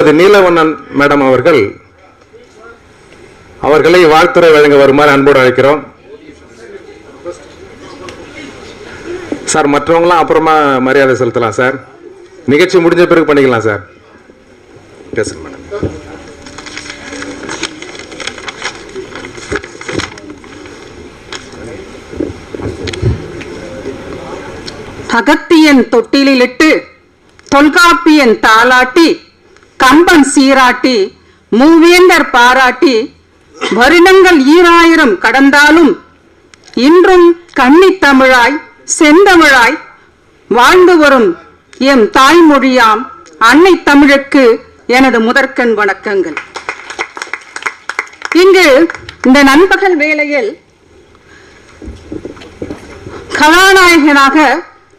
திரு Neelavannan madam அவர்கள் அவர்களை வாழ்த்துறை வழங்க வருமாறு அன்போடு அழைக்கிறோம். சார் மற்றவங்களாம் அப்புறமா மரியாதை செலுத்தலாம் சார். நிகழ்ச்சி முடிஞ்ச பிறகு பண்ணிக்கலாம் சார். பேசுங்க மேடம். அகத்தியன் தொட்டிலிலிட்டு தொல்காப்பியன் தாலாட்டி கம்பன் சீராட்டி மூவேந்தர் பாராட்டி வருடங்கள் ஈராயிரம் கடந்தாலும் இன்றும் கன்னித்தமிழாய் செந்தமிழாய் வாழ்ந்து வரும் எம் தாய்மொழியாம் அன்னை தமிழுக்கு எனது முதற்கண் வணக்கங்கள். இங்கு இந்த நண்பகல் வேளையில் கதாநாயகனாக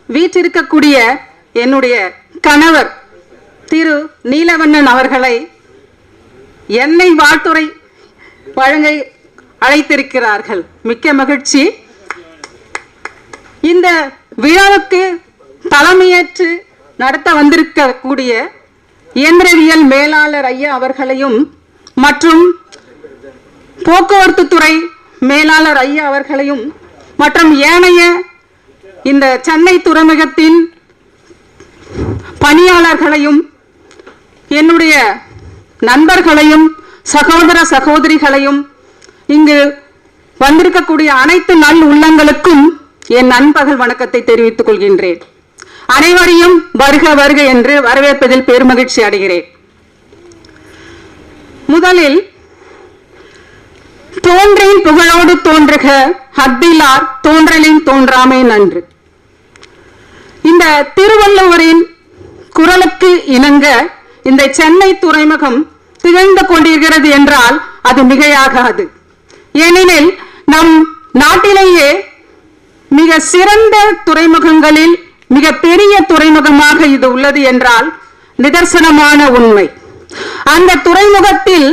வீற்றிருக்கக்கூடிய என்னுடைய கணவர் திரு நீலவண்ணன் அவர்களை என்னை வாழ்த்துறை வழங்க அழைத்திருக்கிறார்கள். மிக்க மகிழ்ச்சி. இந்த விழாவுக்கு தலைமையேற்று நடத்த வந்திருக்கக்கூடிய இயந்திரவியல் மேலாளர் ஐயா அவர்களையும் மற்றும் போக்குவரத்து துறை மேலாளர் ஐயா அவர்களையும் மற்றும் ஏனைய இந்த சென்னை துறைமுகத்தின் பணியாளர்களையும் என்னுடைய நண்பர்களையும் சகோதர சகோதரிகளையும் இங்கு வந்திருக்கக்கூடிய அனைத்து நல் உள்ளங்களுக்கும் என் நண்பகல் வணக்கத்தை தெரிவித்துக் கொள்கின்றேன். அனைவரையும் வருக வருக என்று வரவேற்பதில் பெருமகிழ்ச்சி அடைகிறேன். முதலில் தோன்றின் புகழோடு தோன்றுக ஹத்திலார் தோன்றலின் தோன்றாமை நன்று. இந்த திருவள்ளுவரின் குரலுக்கு இணங்க இந்த சென்னை துறைமுகம் திகழ்ந்து கொண்டிருக்கிறது என்றால் அது மிகையாகாது. ஏனெனில் நம் நாட்டிலேயே மிக சிறந்த துறைமுகங்களில் மிக பெரிய துறைமுகமாக இது உள்ளது என்றால் நிதர்சனமான உண்மை. அந்த துறைமுகத்தில்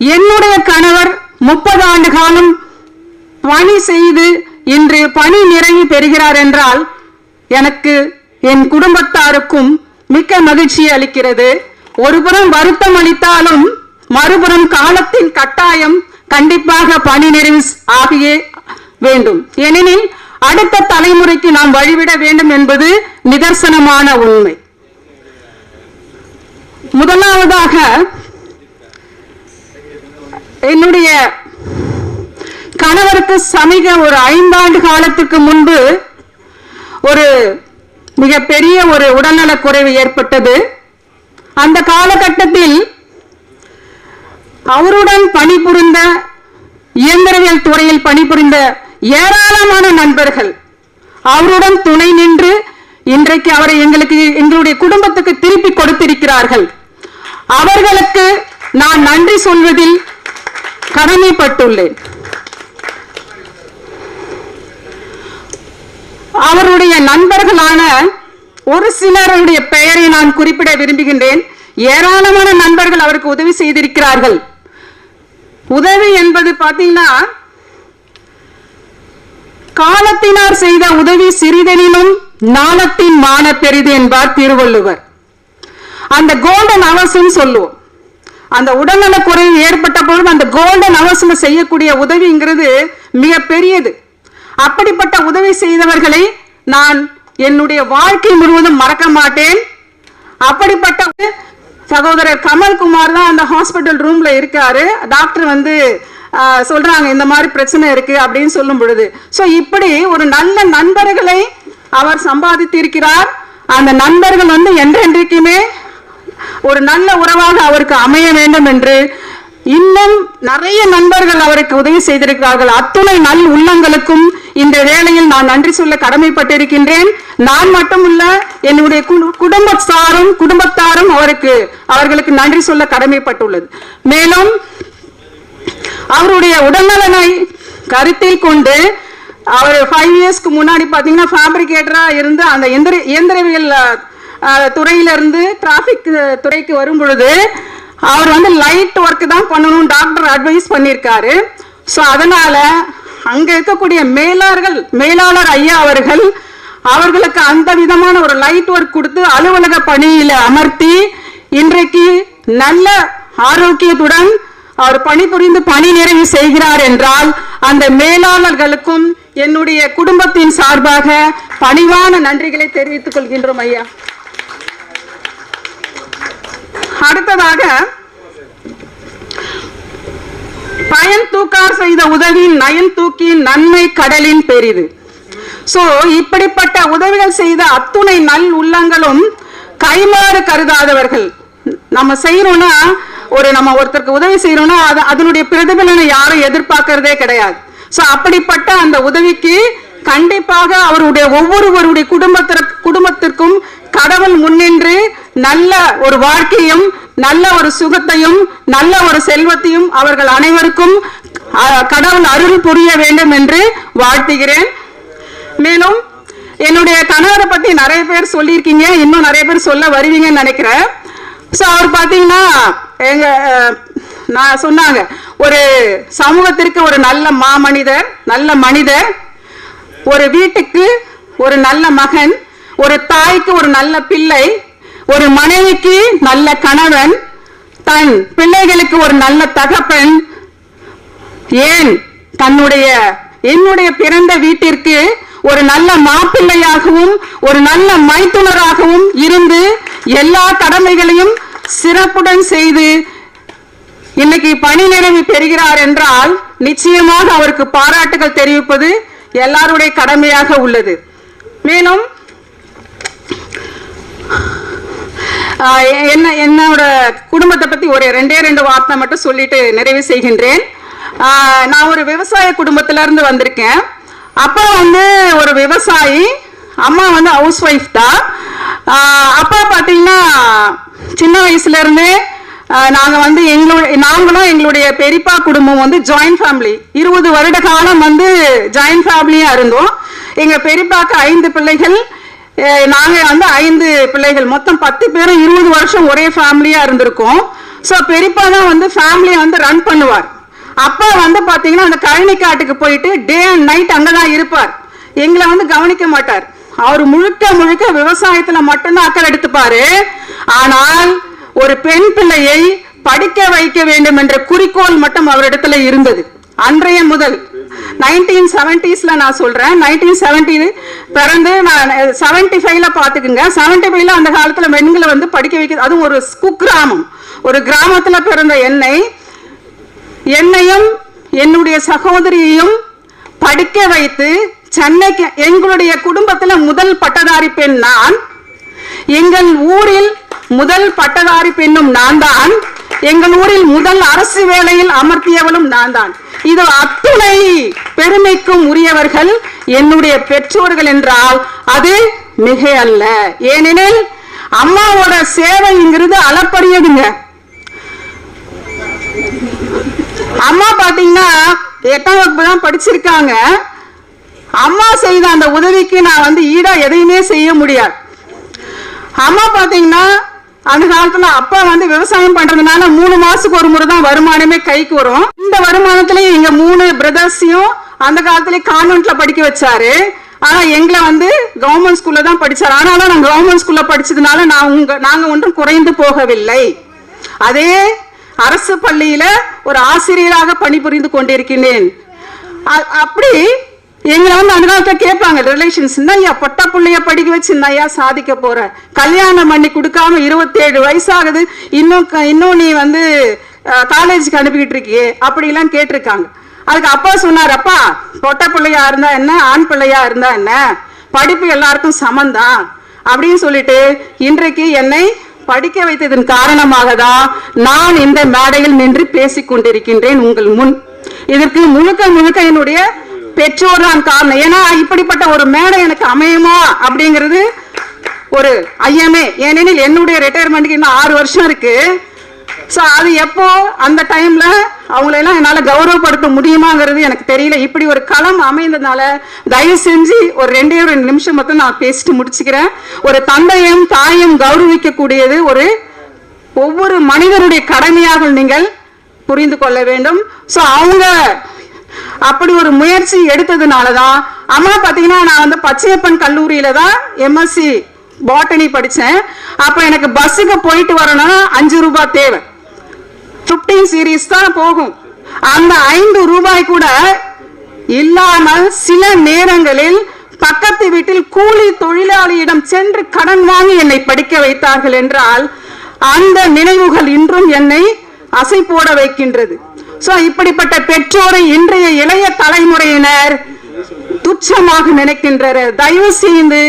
என்னுடைய கணவர் முப்பது ஆண்டு காலம் பணி செய்து இன்று பணி நிறைவு பெறுகிறார் என்றால் எனக்கு என் குடும்பத்தாருக்கும் மிக்க மகிழ்ச்சி அளிக்கிறது. ஒருபுறம் வருத்தம் அளித்தாலும் மறுபுறம் காலத்தின் கட்டாயம் கண்டிப்பாக பணி நிறைவு ஆகியே வேண்டும். ஏனெனில் அடுத்த தலைமுறைக்கு நாம் வழிவிட வேண்டும் என்பது நிதர்சனமான உண்மை. முதலாவதாக என்னுடைய கணவருக்கு சமீக ஒரு ஐந்தாண்டு காலத்துக்கு முன்பு ஒரு மிகப்பெரிய ஒரு உடல்நலக் குறைவு ஏற்பட்டது. அந்த காலகட்டத்தில் அவருடன் பணிபுரிந்த இயந்திரவியல் துறையில் பணிபுரிந்த ஏராளமான நண்பர்கள் அவருடன் துணை நின்று இன்றைக்கு அவரை எங்களுக்கு எங்களுடைய குடும்பத்துக்கு திருப்பி கொடுத்திருக்கிறார்கள். அவர்களுக்கு நான் நன்றி சொல்வதில் கடமைப்பட்டுள்ளேன். அவருடைய நண்பர்களான ஒரு சிலருடைய பெயரை நான் குறிப்பிட விரும்புகின்றேன். ஏராளமான நண்பர்கள் அவருக்கு உதவி செய்திருக்கிறார்கள். உதவி என்பது பார்த்தீங்கன்னா காலத்தினார் செய்த உதவி சிறிதெனினும் நாளத்தின் மான பெரிது என்பார் திருவள்ளுவர். அந்த கோல்டன் அவர்ஸ்ன்னு சொல்லுவோம். அந்த உடல்நலக் குறைவு ஏற்பட்ட பொழுது அந்த கோல்டன் அவர்ஸ்ல செய்யக்கூடிய உதவிங்கிறது மிக பெரியது அப்படிப்பட்ட உதவி செய்தவர்களை நான் என்னுடைய வாழ்க்கை முழுவதும் மறக்க மாட்டேன். அப்படிப்பட்ட சகோதரர் கமல்குமார் தான் அந்த ஹாஸ்பிட்டல் ரூம்ல இருக்காரு. டாக்டர் வந்து சொல்றாங்க இந்த மாதிரி பிரச்சனை இருக்கு அப்படின்னு சொல்லும் பொழுது. ஸோ இப்படி ஒரு நல்ல நண்பர்களை அவர் சம்பாதித்திருக்கிறார். அந்த நண்பர்கள் வந்து என்றென்றைக்குமே ஒரு நல்ல உறவாக அவருக்கு அமைய வேண்டும் என்று இன்னும் நிறைய நண்பர்கள் அவருக்கு உதவி செய்திருக்கிறார்கள். அத்துணை நல் உள்ளங்களுக்கும் இந்த நான் நன்றி சொல்ல கடமைப்பட்டிருக்கின்றேன். நான் மட்டுமல்ல என்னுடைய குடும்பத்தாரும் குடும்பத்தாரும் அவருக்கு அவர்களுக்கு நன்றி சொல்ல கடமைப்பட்டுள்ளது. மேலும் அவருடைய உடல்நலனை கருத்தில் கொண்டு அவர் ஃபைவ் இயர்ஸ்க்கு முன்னாடி பார்த்தீங்கன்னா ஃபேப்ரிகேட்டரா இருந்து அந்த எந்திர இயந்திரவியல் துறையிலிருந்து டிராஃபிக் துறைக்கு வரும் பொழுது அவர் வந்து லைட் ஒர்க் தான் பண்ணணும் டாக்டர் அட்வைஸ் பண்ணியிருக்காரு. ஸோ அதனால அங்க இருக்கக்கூடிய மேலாளர்கள் மேலாளர் ஐயா அவர்கள் அவர்களுக்கு அந்த விதமான ஒரு லைட் ஒர்க் கொடுத்து அலுவலக பணியில அமர்த்தி இன்றைக்கு நல்ல ஆரோக்கியத்துடன் அவர் பணிபுரிந்து பணி நிறைவு செய்கிறார் என்றால் அந்த மேலாளர்களுக்கும் என்னுடைய குடும்பத்தின் சார்பாக பணிவான நன்றிகளை தெரிவித்துக் கொள்கின்றோம் ஐயா. அடுத்ததாக நயன் தூக்கார் செய்த உதவி நயன் தூக்கி நன்மை கடலின் பெரிது. சோ இப்படிப்பட்ட உதவிகள் செய்த அத்துணை நல் உள்ளங்களும் கைமாறு கருதாதவர்கள். நம்ம செய்யறோம்னா ஒரு நம்ம ஒருத்தருக்கு உதவி செய்யறோம்னா அது அதனுடைய பிரதிபலனை யாரும் எதிர்பார்க்கறதே கிடையாது. சோ அப்படிப்பட்ட அந்த உதவிக்கு கண்டிப்பாக அவருடைய ஒவ்வொருவருடைய குடும்பத்திற்கு குடும்பத்திற்கும் கடவுள் முன்னின்று நல்ல ஒரு வாழ்க்கையும் நல்ல ஒரு சுகத்தையும் நல்ல ஒரு செல்வத்தையும் அவர்கள் அனைவருக்கும் கடவுள் அருள் புரிய வேண்டும் என்று வாழ்த்துகிறேன். மேலும் என்னுடைய கணவரை பத்தி நிறைய பேர் சொல்லியிருக்கீங்க இன்னும் நிறைய பேர் சொல்ல வருவீங்கன்னு நினைக்கிறேன். ஸோ அவர் பார்த்தீங்கன்னா எங்க நான் சொன்னாங்க ஒரு சமூகத்திற்கு ஒரு நல்ல மாமனிதர் நல்ல மனிதர் ஒரு வீட்டுக்கு ஒரு நல்ல மகன் ஒரு தாய்க்கு ஒரு நல்ல பிள்ளை ஒரு மனைவிக்கு நல்ல கணவன் தன் பிள்ளைகளுக்கு ஒரு நல்ல தகப்பன் ஏன் தன்னுடைய என்னுடைய பிறந்த வீட்டிற்கு ஒரு நல்ல மாப்பிள்ளையாகவும் ஒரு நல்ல மைத்துனராகவும் இருந்து எல்லா கடமைகளையும் சிறப்புடன் செய்து இன்னைக்கு பணி நிறைவு பெறுகிறார் என்றால் நிச்சயமாக அவருக்கு பாராட்டுகள் தெரிவிப்பது எல்லாருடைய கடமையாக உள்ளது. மேலும் என்ன என்னோட குடும்பத்தை பத்தி ஒரு ரெண்டே ரெண்டு வார்த்தை மட்டும் சொல்லிட்டு நிறைவு செய்கின்றேன். நான் ஒரு விவசாய குடும்பத்துல இருந்து வந்திருக்கேன். அப்பா வந்து ஒரு விவசாயி அம்மா வந்து ஹவுஸ் ஒய்ஃப் தான். அப்பா பார்த்தீங்கன்னா சின்ன வயசுல இருந்தே வந்து எங்களுடைய நாங்களும் எங்களுடைய பெரியப்பா குடும்பம் வந்து ஜாயின்ட் ஃபேமிலி இருபது வருட காலம் வந்து ஜாயிண்ட் ஃபேமிலியாக இருந்தோம். எங்கள் பெரியப்பாக்கு ஐந்து பிள்ளைகள் நாங்க வந்து ஐந்து பிள்ளைகள். மொத்தம் பத்து பேரும் இருபது வருஷம் ஒரே ஃபேமிலியா இருந்திருக்கோம். ஸோ பெரியப்பா தான் வந்து ஃபேமிலியை வந்து ரன் பண்ணுவார். அப்பா வந்து பார்த்தீங்கன்னா அந்த கழனி காட்டுக்கு போயிட்டு டே அண்ட் நைட் அங்கதான் இருப்பார். எங்களை வந்து கவனிக்க மாட்டார். அவர் முழுக்க முழுக்க விவசாயத்தில் மட்டும்தான் அக்கறை எடுத்துப்பாரு. ஆனால் ஒரு பெண் பிள்ளையை படிக்க வைக்க வேண்டும் என்ற குறிக்கோள் மட்டும் அவரிடத்துல இருந்தது. அன்றைய முதல். நைன்டீன் செவன்டிஸ்ல நான் சொல்றேன். நைன்டீன் செவன்டி பிறந்து நான் செவன்டி ஃபைவ்ல பாத்துக்குங்க செவன்டி ஃபைவ்ல அந்த காலத்துல பெண்களை வந்து படிக்க வைக்க அதுவும் ஒரு குக்கிராமம். ஒரு கிராமத்துல பிறந்த என்னை என்னையும் என்னுடைய சகோதரியையும் படிக்க வைத்து சென்னைக்கு எங்களுடைய குடும்பத்துல முதல் பட்டதாரி பெண் நான். எங்கள் ஊரில் முதல் பட்டதாரி பெண்ணும் நான் தான். எங்கள் ஊரில் முதல் அரசு வேலையில் அமர்த்தியவளும் நான் தான் இது அத்துணை பெருமைக்கும் உரியவர்கள் என்னுடைய பெற்றோர்கள் என்றால் அது மிக அல்ல. ஏனெனில் அம்மாவோட சேவைங்கிறது அளப்பரியதுங்க. அம்மா பாத்தீங்கன்னா எட்டாம் வகுப்பு தான் படிச்சிருக்காங்க. அம்மா செய்த அந்த உதவிக்கு நான் வந்து ஈடா எதையுமே செய்ய முடியாது. அம்மா பாத்தீங்கன்னா அந்த காலத்துல அப்பா வந்து விவசாயம் பண்றதுனால மூணு மாசத்துக்கு ஒரு முறை தான் வருமானமே கைக்கு வரும். இந்த வருமானத்திலயும் எங்க மூணு பிரதர்ஸையும் அந்த காலத்துல கான்வென்ட்ல படிக்க வச்சாரு. ஆனா எங்களை வந்து கவர்மெண்ட் ஸ்கூல்ல தான் படிச்சாரு. ஆனாலும் நான் கவர்மெண்ட் ஸ்கூல்ல படிச்சதுனால நான் உங்க நாங்க ஒன்றும் குறைந்து போகவில்லை. அதே அரசு பள்ளியில ஒரு ஆசிரியராக பணிபுரிந்து கொண்டிருக்கிறேன் அ- அப்படி எங்களை வந்து அந்த காலத்துல கேட்பாங்க ரிலேஷன்ஸ் ஐயா பொட்டா பிள்ளைய படிக்க வச்சு என்னையா சாதிக்க போற கல்யாணம் பண்ணி கொடுக்காம இருபத்தேழு வயசாகுது. இன்னும் க- இன்னும் நீ வந்து காலேஜுக்கு அனுப்பிக்கிட்டு இருக்கியே. அப்படிலாம் கேட்டிருக்காங்க. அதுக்கு அப்பா சொன்னார் அப்பா பொட்ட பிள்ளையா இருந்தா என்ன? ஆண் பிள்ளையா இருந்தா என்ன? படிப்பு எல்லாருக்கும் சமந்தான் அப்படின்னு சொல்லிட்டு இன்றைக்கு என்னை படிக்க வைத்ததன் காரணமாக தான் நான் இந்த மேடையில் நின்று பேசிக் கொண்டிருக்கின்றேன் உங்கள் முன். இதற்கு முழுக்க முழுக்க என்னுடைய பெற்றோர் தான் காரணம். ஏன்னா இப்படிப்பட்ட ஒரு மேடை எனக்கு அமையுமா அப்படிங்கிறது ஒரு ஐயமே. ஏனெனில் என்னுடைய ரிட்டையர்மெண்ட்டுக்கு இன்னும் ஆறு வருஷம் இருக்கு. ஸோ அது எப்போ அந்த டைம்ல அவங்களெல்லாம் என்னால் கௌரவப்படுத்த முடியுமாங்கிறது எனக்கு தெரியல. இப்படி ஒரு களம் அமைந்ததுனால தயவு செஞ்சு ஒரு ரெண்டே ரெண்டு நிமிஷம் மட்டும் நான் பேசிட்டு முடிச்சுக்கிறேன். ஒரு தந்தையும் தாயும் கௌரவிக்கக்கூடியது ஒரு ஒவ்வொரு மனிதனுடைய கடமையாக நீங்கள் புரிந்து கொள்ள வேண்டும். ஸோ அவங்க அப்படி ஒரு முயற்சி எடுத்ததுனால தான் அம்மா பார்த்தீங்கன்னா நான் வந்து பச்சையப்பன் கல்லூரியில தான் எம்எஸ்சி பாட்டனி படிச்சேன். அப்போ எனக்கு பஸ்ஸுக்கு போயிட்டு வரணும் அஞ்சு ரூபாய் தேவை. 15 சீரீஸ் தான் போகும். அந்த ஐந்து ரூபாய் கூட இல்லாமல் சில நேரங்களில் பக்கத்து வீட்டில் கூலி தொழிலாளியிடம் சென்று கடன் வாங்கி என்னை படிக்க வைத்தார்கள் என்றால் அந்த நினைவுகள் இன்றும் என்னை அசை போட வைக்கின்றது. சோ இப்படிப்பட்ட பெற்றோரை இன்றைய இளைய தலைமுறையினர் துச்சமாக நினைக்கின்றனர். தயவு செய்து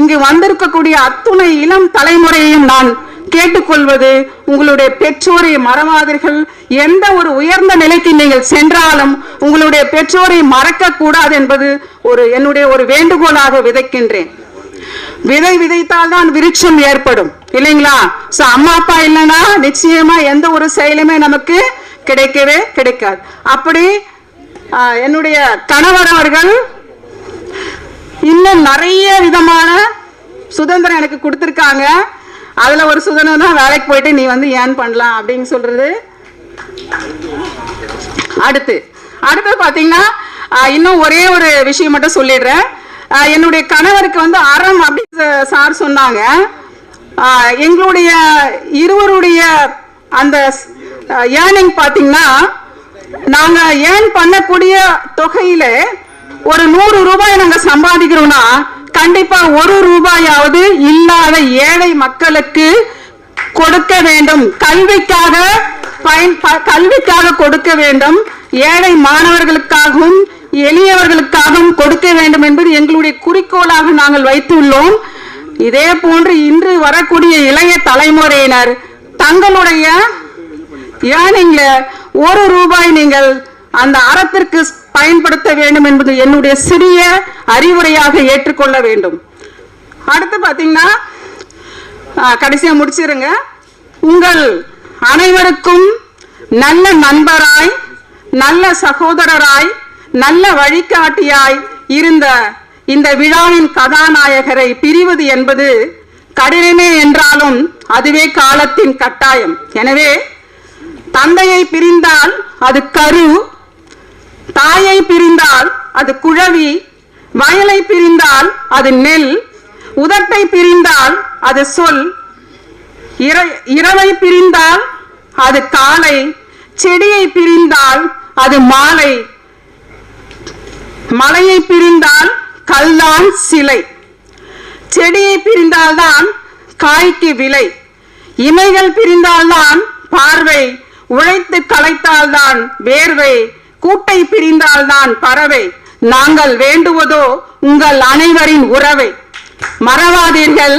இங்கு வந்திருக்கக்கூடிய அத்துணை இளம் தலைமுறையையும் நான் கேட்டுக்கொள்வது உங்களுடைய பெற்றோரை மறவாதீர்கள். எந்த ஒரு உயர்ந்த நிலைக்கு நீங்கள் சென்றாலும் உங்களுடைய பெற்றோரை மறக்க கூடாது என்பது ஒரு என்னுடைய ஒரு வேண்டுகோளாக விதைக்கின்றேன். விதை விதைத்தால் தான் விருட்சம் ஏற்படும். இல்லைங்களா? சோ அம்மா அப்பா இல்லைன்னா நிச்சயமா எந்த ஒரு செயலுமே நமக்கு கிடைக்கவே கிடைக்காது. அப்படி என்னுடைய கணவர் அவர்கள் இன்னும் நிறைய விதமான சுதந்திரம் எனக்கு கொடுத்துருக்காங்க. அதில் ஒரு சுதந்திரம் தான் வேலைக்கு போயிட்டு நீ வந்து ஏன் பண்ணலாம் அப்படின்னு சொல்றது. அடுத்து அடுத்து பார்த்தீங்கன்னா இன்னும் ஒரே ஒரு விஷயம் மட்டும் சொல்லிடுறேன். என்னுடைய கணவருக்கு வந்து அறம் அப்படின்னு சார் சொன்னாங்க. எங்களுடைய இருவருடைய அந்த ஏர்னிங் பார்த்தீங்கன்னா நாங்க ஏர்ன் பண்ணக்கூடிய தொகையில ஒரு நூறு ரூபாய் நாங்க சம்பாதிக்கிறோம்னா கண்டிப்பா ஒரு ரூபாயாவது இல்லாத ஏழை மக்களுக்கு கொடுக்க வேண்டும். கல்விக்காக பயன் ப- கல்விக்காக கொடுக்க வேண்டும். ஏழை மாணவர்களுக்காகவும் எளியவர்களுக்காகவும் கொடுக்க வேண்டும் என்பது எங்களுடைய குறிக்கோளாக நாங்கள் வைத்துள்ளோம். இதே போன்று இன்று வரக்கூடிய இளைய தலைமுறையினர் தங்களுடைய ஏர்னிங்ல ஒரு ரூபாய் நீங்கள் அந்த அறத்திற்கு பயன்படுத்த வேண்டும் என்பது என்னுடைய சிறிய அறிவுரையாக ஏற்றுக்கொள்ள வேண்டும். அடுத்து பார்த்தீங்கன்னா கடைசியாக கடைசியா முடிச்சிருங்க. உங்கள் அனைவருக்கும் நல்ல நண்பராய் நல்ல சகோதரராய் நல்ல வழிகாட்டியாய் இருந்த இந்த விழாவின் கதாநாயகரை பிரிவது என்பது கடினமே என்றாலும் அதுவே காலத்தின் கட்டாயம். எனவே தந்தையை பிரிந்தால் அது கரு தாயை பிரிந்தால் அது குழவி வயலை பிரிந்தால் அது நெல் உதட்டை பிரிந்தால் அது சொல் இரவை பிரிந்தால் அது காலை செடியை பிரிந்தால் அது மாலை மலையை பிரிந்தால் கல்லான் சிலை செடியை பிரிந்தால்தான் காய்க்கு விலை இமைகள் பிரிந்தால்தான் பார்வை உழைத்து களைத்தால்தான் வேர்வை கூட்டை பிரிந்தால்தான் பறவை. நாங்கள் வேண்டுவதோ உங்கள் அனைவரின் உறவை. மறவாதீர்கள்.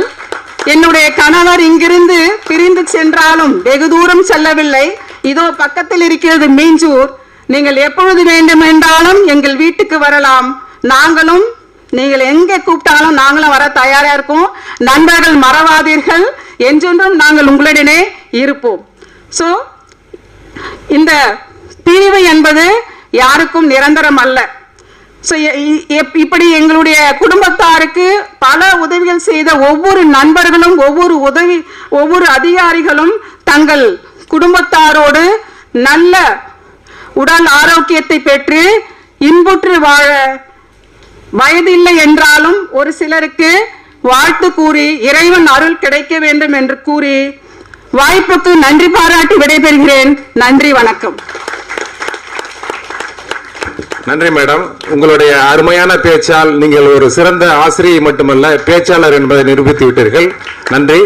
என்னுடைய கணவர் இங்கிருந்து பிரிந்து சென்றாலும் வெகு தூரம் செல்லவில்லை. இதோ பக்கத்தில் இருக்கிறது மீஞ்சூர். நீங்கள் எப்பொழுது வேண்டுமென்றாலும் எங்கள் வீட்டுக்கு வரலாம். நாங்களும் நீங்கள் எங்க கூப்பிட்டாலும் நாங்களும் வர தயாரா இருக்கோம். நண்பர்கள் மறவாதீர்கள். என்றென்றும் நாங்கள் உங்களுடனே இருப்போம். ஸோ இந்த பிரிவு என்பது யாருக்கும் நிரந்தரம் அல்ல. இப்படி எங்களுடைய குடும்பத்தாருக்கு பல உதவிகள் செய்த ஒவ்வொரு நண்பர்களும் ஒவ்வொரு உதவி ஒவ்வொரு அதிகாரிகளும் தங்கள் குடும்பத்தாரோடு நல்ல உடல் ஆரோக்கியத்தை பெற்று இன்புற்று வாழ வயதில்லை என்றாலும் ஒரு சிலருக்கு வாழ்த்து கூறி இறைவன் அருள் கிடைக்க வேண்டும் என்று கூறி வாய்ப்புக்கு நன்றி பாராட்டி விடைபெறுகிறேன். நன்றி வணக்கம். நன்றி மேடம். உங்களுடைய அருமையான பேச்சால் நீங்கள் ஒரு சிறந்த ஆசிரியை மட்டுமல்ல பேச்சாளர் என்பதை நிரூபித்து விட்டீர்கள். நன்றி.